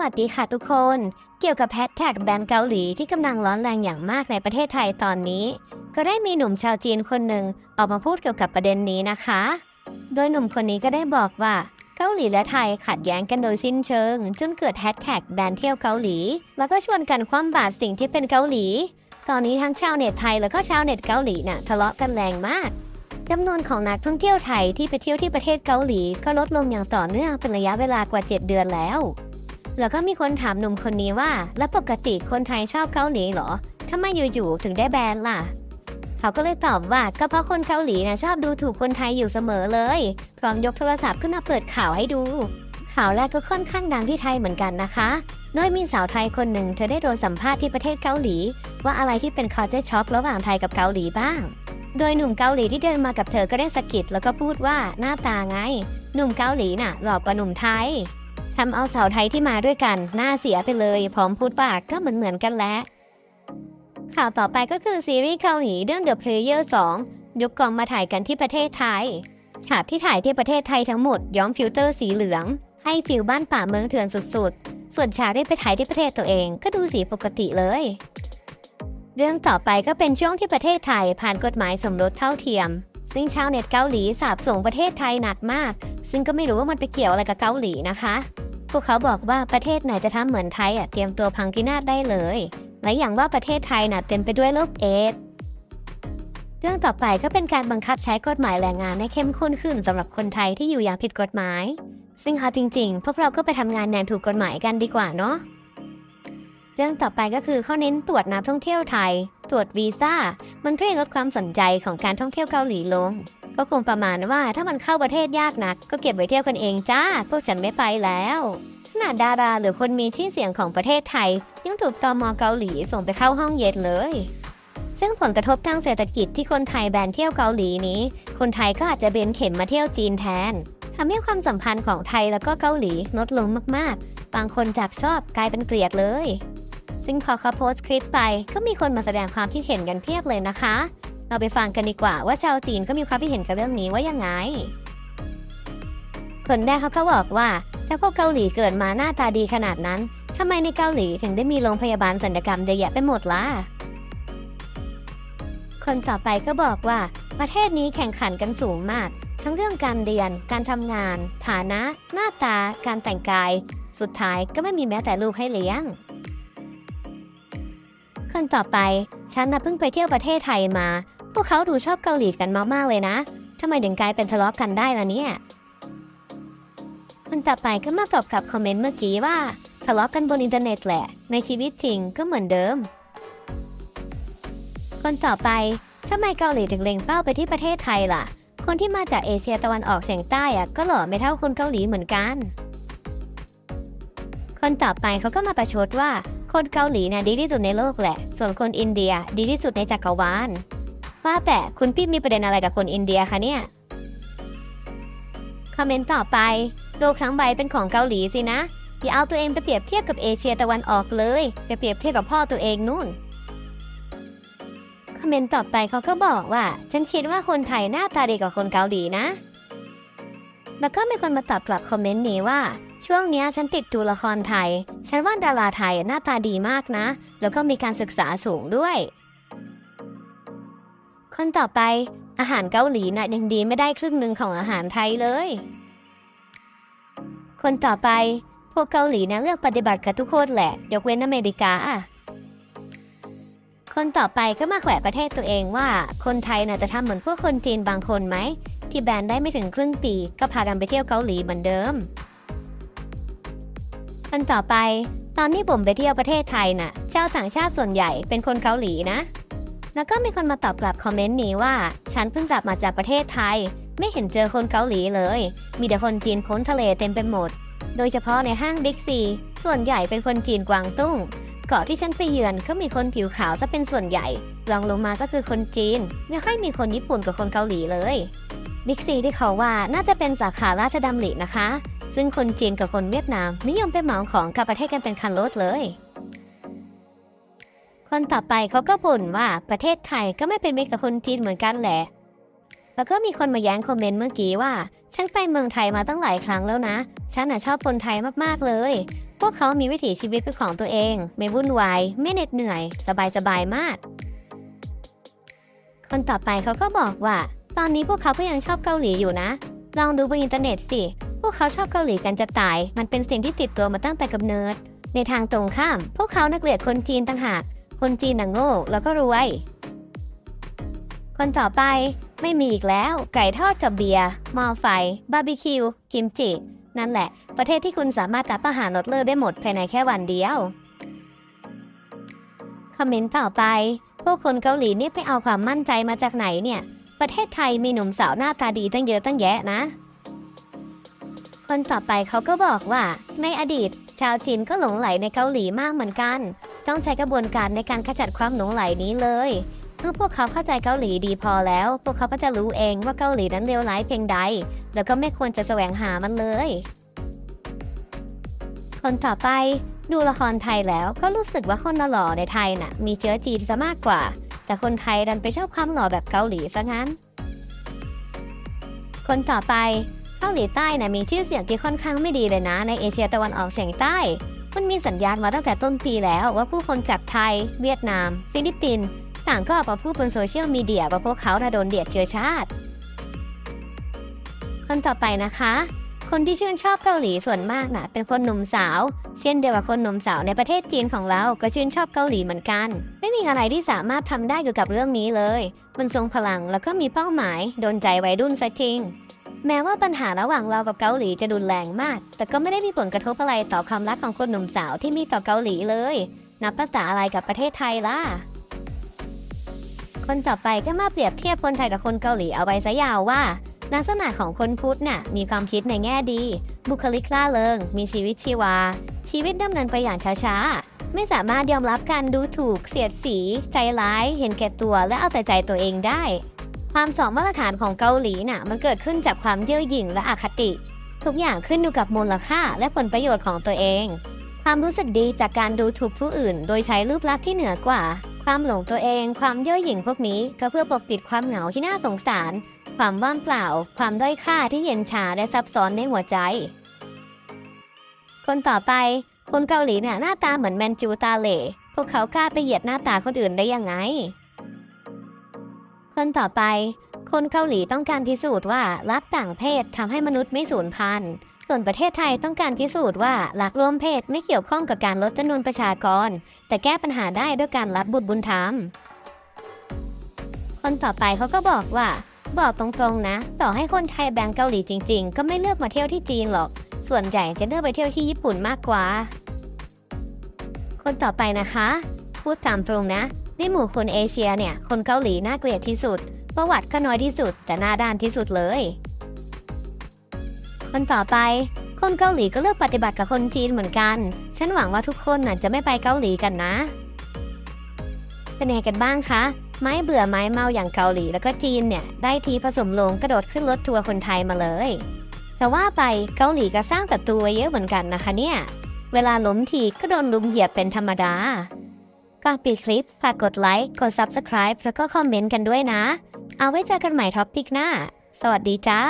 วัสดีค่ะทุกคน เกี่ยวกับแฮชแท็กแบนเกาหลีที่กำลังร้อนแรงอย่างมากในประเทศไทยตอนนี้ ก็ได้มีหนุ่มชาวจีนคนหนึ่งออกมาพูดเกี่ยวกับประเด็นนี้นะคะ โดยหนุ่มคนนี้ก็ได้บอกว่าเกาหลีและไทยขัดแย้งกันโดยสิ้นเชิง จนเกิดแฮชแท็กแบนเที่ยวเกาหลี แล้วก็ชวนกันคว่ำบาตรสิ่งที่เป็นเกาหลี ตอนนี้ทั้งชาวเน็ตไทยแล้วก็ชาวเน็ตเกาหลีน่ะทะเลาะกันแรงมากจำนวนของนักท่องเที่ยวไทยที่ไปเที่ยวที่ประเทศเกาหลีก็ลดลงอย่างต่อเนื่องเป็นระยะเวลากว่า 7 เดือนแล้ว แล้วก็มีคนถามหนุ่มคนนี้ว่า แล้วปกติคนไทยชอบเกาหลีเหรอทำไมอยู่ๆถึงได้แบนล่ะ เขาก็เลยตอบว่าก็เพราะคนเกาหลีนะชอบดูถูกคนไทยอยู่เสมอเลย พร้อมยกโทรศัพท์ขึ้นมาเปิดข่าวให้ดู ข่าวแรกก็ค่อนข้างดังที่ไทยเหมือนกันนะคะโดยมีสาวไทยคนหนึ่งเธอได้โดนสัมภาษณ์ที่ประเทศเกาหลี ว่าอะไรที่เป็นคอเจช็อประหว่างไทยกับเกาหลีบ้าง โดยหนุ่มเกาหลีที่เดินมากับเธอก็ได้สะกิดแล้วก็พูดว่าหน้าตาไง หนุ่มเกาหลีน่ะหล่อกว่าหนุ่มไทย ทำเอาสาวไทยที่มาด้วยกัน หน้าเสียไปเลย พร้อมพูดว่ากก็เหมือนเหมือนกันแล้ว ข่าวต่อไปก็คือซีรีส์เกาหลีเรื่อง The Player 2 ยกกองมาถ่ายกันที่ประเทศไทย ฉากที่ถ่ายที่ประเทศไทยทั้งหมด ย้อมฟิลเตอร์สีเหลือง ให้ฟิลบ้านป่าเมืองเถื่อนสุดๆ ส่วนฉากที่ไปถ่ายที่ประเทศตัวเองก็ดูสีปกติเลย เรื่องต่อไปก็เป็นช่วงที่ประเทศไทยผ่านกฎหมายสมรสเท่าเทียม ซึ่งชาวเน็ตเกาหลีสาบส่งประเทศไทยหนักมาก ซึ่งก็ไม่รู้ว่ามันไปเกี่ยวอะไรกับเกาหลีนะคะ พวกเขาบอกว่าประเทศไหนจะทำเหมือนไทยอะเตรียมตัวพังพินาศได้เลย และอย่างว่าประเทศไทยน่ะเต็มไปด้วยโรคเอดเรื่องต่อไปก็เป็นการบังคับใช้กฎหมายแรงงานให้เข้มข้นขึ้นสำหรับคนไทยที่อยู่อย่างผิดกฎหมาย ซึ่งเอาจริงๆ พวกเราก็ไปทำงานอย่างถูกกฎหมายกันดีกว่าเนาะเรื่องต่อไปก็คือเขาเน้นตรวจนักท่องเที่ยวไทย ตรวจวีซ่า มันก็เลยลดความสนใจของการท่องเที่ยวเกาหลีลง ก็คงประมาณว่าถ้ามันเข้าประเทศยากนัก ก็เก็บไว้เที่ยวกันเองจ้า พวกฉันไม่ไปแล้วขนาดดาราหรือคนมีชื่อเสียงของประเทศไทย ยังถูกตอมเกาหลีส่งไปเข้าห้องเย็นเลย ซึ่งผลกระทบทางเศรษฐกิจที่คนไทยแบนเที่ยวเกาหลีนี้ คนไทยก็อาจจะเบนเข็มมาเที่ยวจีนแทนทำให้ความสัมพันธ์ของไทยแล้วก็เกาหลีลดลงมากๆ บางคนจากชอบกลายเป็นเกลียดเลย ซึ่งพอเขาโพสต์คลิปไปก็มีคนมาแสดงความคิดเห็นกันเพียบเลยนะคะ เราไปฟังกันดีกว่าว่าชาวจีนก็มีความคิดเห็นกับเรื่องนี้ว่ายังไง คนแรกเขาก็บอกว่า ถ้าพวกเกาหลีเกิดมาหน้าตาดีขนาดนั้นทำไมในเกาหลีถึงได้มีโรงพยาบาลศัลยกรรมเยอะแยะไปหมดล่ะ คนต่อไปก็บอกว่า ประเทศนี้แข่งขันกันสูงมาก ทั้งเรื่องการเรียน การทำงาน ฐานะ หน้าตา การแต่งกาย สุดท้ายก็ไม่มีแม้แต่ลูกให้เลี้ยง คนต่อไป ฉันน่ะเพิ่งไปเที่ยวประเทศไทยมา พวกเขาดูชอบเกาหลีกันมากๆเลยนะทำไมถึงกลายเป็นทะเลาะกันได้ล่ะเนี่ยคนต่อไปก็มาตอบกับคอมเมนต์เมื่อกี้ว่าทะเลาะกันบนอินเทอร์เน็ตแหละ ในชีวิตจริงก็เหมือนเดิม คนต่อไปทำไมเกาหลีถึงเล็งเป้าไปที่ประเทศไทยล่ะ คนที่มาจากเอเชียตะวันออกเฉียงใต้อะก็หล่อไม่เท่าคนเกาหลีเหมือนกัน คนต่อไปเขาก็มาประชดว่า คนเกาหลีน่ะดีที่สุดในโลกแหละ ส่วนคนอินเดียดีที่สุดในจักรวาล ว่าแต่คุณพี่มีประเด็นอะไรกับคนอินเดียคะเนี่ย คอมเมนต์ต่อไป โลกทั้งใบเป็นของเกาหลีสินะ อย่าเอาตัวเองไปเปรียบเทียบกับเอเชียตะวันออกเลยไปเปรียบเทียบกับพ่อตัวเองนู่น คอมเมนต์ต่อไปเขาก็บอกว่า ฉันคิดว่าคนไทยหน้าตาดีกว่าคนเกาหลีนะ แล้วก็มีคนมาตอบกลับคอมเมนต์นี้ว่าช่วงนี้ฉันติดดูละครไทย ฉันว่าดาราไทยหน้าตาดีมากนะ แล้วก็มีการศึกษาสูงด้วย คนต่อไปอาหารเกาหลีน่ะยังดีไม่ได้ครึ่งหนึ่งของอาหารไทยเลย คนต่อไปพวกเกาหลีนะเลือกปฏิบัติกับทุกคนแหละ ยกเว้นอเมริกาคนต่อไปก็มาแขวะประเทศตัวเองว่า คนไทยน่ะจะทำเหมือนพวกคนจีนบางคนไหม ที่แบนได้ไม่ถึงครึ่งปี ก็พากันไปเที่ยวเกาหลีเหมือนเดิมคนต่อไป ตอนที่ผมไปเที่ยวประเทศไทยน่ะชาวต่างชาติส่วนใหญ่เป็นคนเกาหลีนะ แล้วก็มีคนมาตอบกลับคอมเมนต์นี้ว่า ฉันเพิ่งกลับมาจากประเทศไทย ไม่เห็นเจอคนเกาหลีเลย มีแต่คนจีนพ้นทะเลเต็มไปหมด โดยเฉพาะในห้างบิ๊กซี ส่วนใหญ่เป็นคนจีนกวางตุ้ง เกาะที่ฉันไปเยือนก็มีคนผิวขาวซะเป็นส่วนใหญ่ รองลงมาก็คือคนจีน ไม่ค่อยมีคนญี่ปุ่นกับคนเกาหลีเลย บิ๊กซีที่เขาว่าน่าจะเป็นสาขาราชดำรินะคะ ซึ่งคนจีนกับคนเวียดนาม นิยมไปเหมาของกับประเทศกันเป็นคันรถเลย คนต่อไปเขาก็บ่นว่าประเทศไทยก็ไม่เป็นมิตรกับคนจีนเหมือนกันแหละ แล้วก็มีคนมาแย้งคอมเมนต์เมื่อกี้ว่า ฉันไปเมืองไทยมาตั้งหลายครั้งแล้วนะ ฉันน่ะชอบคนไทยมากๆเลย พวกเขามีวิถีชีวิตเป็นของตัวเอง ไม่วุ่นวายไม่เหน็ดเหนื่อย สบายๆมาก คนต่อไปเขาก็บอกว่า ตอนนี้พวกเขาก็ยังชอบเกาหลีอยู่นะ ลองดูบนอินเทอร์เน็ตสิ พวกเขาชอบเกาหลีกันจะตาย มันเป็นสิ่งที่ติดตัวมาตั้งแต่กำเนิดในทางตรงข้าม พวกเขานักเกลียดคนจีนต่างหาก คนจีนน่ะโง่แล้วก็รวย คนต่อไปไม่มีอีกแล้ว ไก่ทอดกับเบียร์หม้อไฟ บาร์บีคิว กิมจิ นั่นแหละ ประเทศที่คุณสามารถรับอาหารลดเลิศได้หมดภายในแค่วันเดียว คอมเมนต์ต่อไป พวกคนเกาหลีนี่ไปเอาความมั่นใจมาจากไหนเนี่ย ประเทศไทยมีหนุ่มสาวหน้าตาดีตั้งเยอะตั้งแยะนะ คนต่อไปเขาก็บอกว่าในอดีต ชาวจีนก็หลงไหลในเกาหลีมากเหมือนกัน ต้องใช้กระบวนการในการขจัดความหลงไหลนี้เลยเมื่อพวกเขาเข้าใจเกาหลีดีพอแล้ว พวกเขาก็จะรู้เองว่าเกาหลีนั้นเลวร้ายเพียงใด แล้วก็ไม่ควรจะแสวงหามันเลย คนต่อไปดูละครไทยแล้วก็รู้สึกว่าคนหล่อในไทยน่ะ มีเชื้อจีนซะมากกว่า แต่คนไทยดันไปชอบความหล่อแบบเกาหลีซะงั้น คนต่อไปาหลีใต้น่ะมีชื่อเสียงที่ค่อนข้างไม่ดีเลยนะ ในเอเชียตะวันออกเฉียงใต้ มันมีสัญญาณมาตั้งแต่ต้นปีแล้ว ว่าผู้คนกลับไทย เวียดนาม ฟิลิปปินส์ต่างก็ออกมาพูดบนโซเชียลมีเดียว่าพวกเขาน่ะโดนเดียดเชื้อชาติ คนต่อไปนะคะ คนที่ชื่นชอบเกาหลีส่วนมากน่ะเป็นคนหนุ่มสาว เช่นเดียวกับคนหนุ่มสาวในประเทศจีนของเรา ก็ชื่นชอบเกาหลีเหมือนกัน ไม่มีอะไรที่สามารถทำได้เกี่ยวกับเรื่องนี้เลย มันทรงพลังแล้วก็มีเป้าหมาย โดนใจวัยรุ่นซะจริง แม้ว่าปัญหาระหว่างเรากับเกาหลีจะรุนแรงมาก แต่ก็ไม่ได้มีผลกระทบอะไรต่อความรักของคนหนุ่มสาวที่มีต่อเกาหลีเลย นับภาษาอะไรกับประเทศไทยล่ะ คนต่อไปก็มาเปรียบเทียบคนไทยกับคนเกาหลีเอาไว้ซะยาวว่า ลักษณะของคนพุทธน่ะมีความคิดในแง่ดี บุคลิกล่าเริง มีชีวิตชีวา ชีวิตดำเนินไปอย่างช้าๆ ไม่สามารถยอมรับการดูถูก เสียดสี ใจร้าย เห็นแก่ตัวและเอาแต่ใจตัวเองได้ ความสองมาตรฐานของเกาหลีน่ะมันเกิดขึ้นจากความเย่อหยิ่งและอคติ ทุกอย่างขึ้นอยู่กับมูลค่าและผลประโยชน์ของตัวเอง ความรู้สึกดีจากการดูถูกผู้อื่น โดยใช้รูปลักษณ์ที่เหนือกว่า ความหลงตัวเอง ความเย่อหยิ่งพวกนี้ก็เพื่อปกปิดความเหงาที่น่าสงสาร ความว่างเปล่า ความด้อยค่าที่เย็นชาและซับซ้อนในหัวใจ คนต่อไป คนเกาหลีเนี่ยหน้าตาเหมือนแมนจูตาเล่พวกเขากล้าไปเหยียดหน้าตาคนอื่นได้ยังไง คนต่อไป คนเกาหลีต้องการพิสูจน์ว่ารักต่างเพศทำให้มนุษย์ไม่สูญพันธุ์ ส่วนประเทศไทยต้องการพิสูจน์ว่ารักร่วมเพศไม่เกี่ยวข้องกับการลดจำนวนประชากร แต่แก้ปัญหาได้ด้วยการรับบุตรบุญธรรม คนต่อไปเขาก็บอกว่า บอกตรงๆนะ ต่อให้คนไทยแบงเกาหลีจริง ๆ ก็ไม่เลือกมาเที่ยวที่จีนหรอก ส่วนใหญ่จะเลือกไปเที่ยวที่ญี่ปุ่นมากกว่า คนต่อไปนะคะ พูดตามตรงนะ ในหมู่คนเอเชียเนี่ย คนเกาหลีน่าเกลียดที่สุด ประวัติก็น้อยที่สุด แต่หน้าด้านที่สุดเลยคนต่อไป คนเกาหลีก็เลือกปฏิบัติกับคนจีนเหมือนกัน ฉันหวังว่าทุกคนน่ะจะไม่ไปเกาหลีกันนะเป็นไงกันบ้างคะไม้เบื่อไม้เมาอย่างเกาหลีแล้วก็จีนเนี่ยได้ทีผสมลงกระโดดขึ้นรถทัวร์คนไทยมาเลยจะว่าไปเกาหลีก็สร้างศัตรูไว้เยอะเหมือนกันนะคะเนี่ย เวลาล้มทีก็โดนลุมเหยียบเป็นธรรมดา ก่อนปิดคลิปฝากกดไลค์ กด Subscribe แล้วก็คอมเมนต์กันด้วยนะ เอาไว้เจอกันใหม่ท็อปปิกหน้า สวัสดีจ้า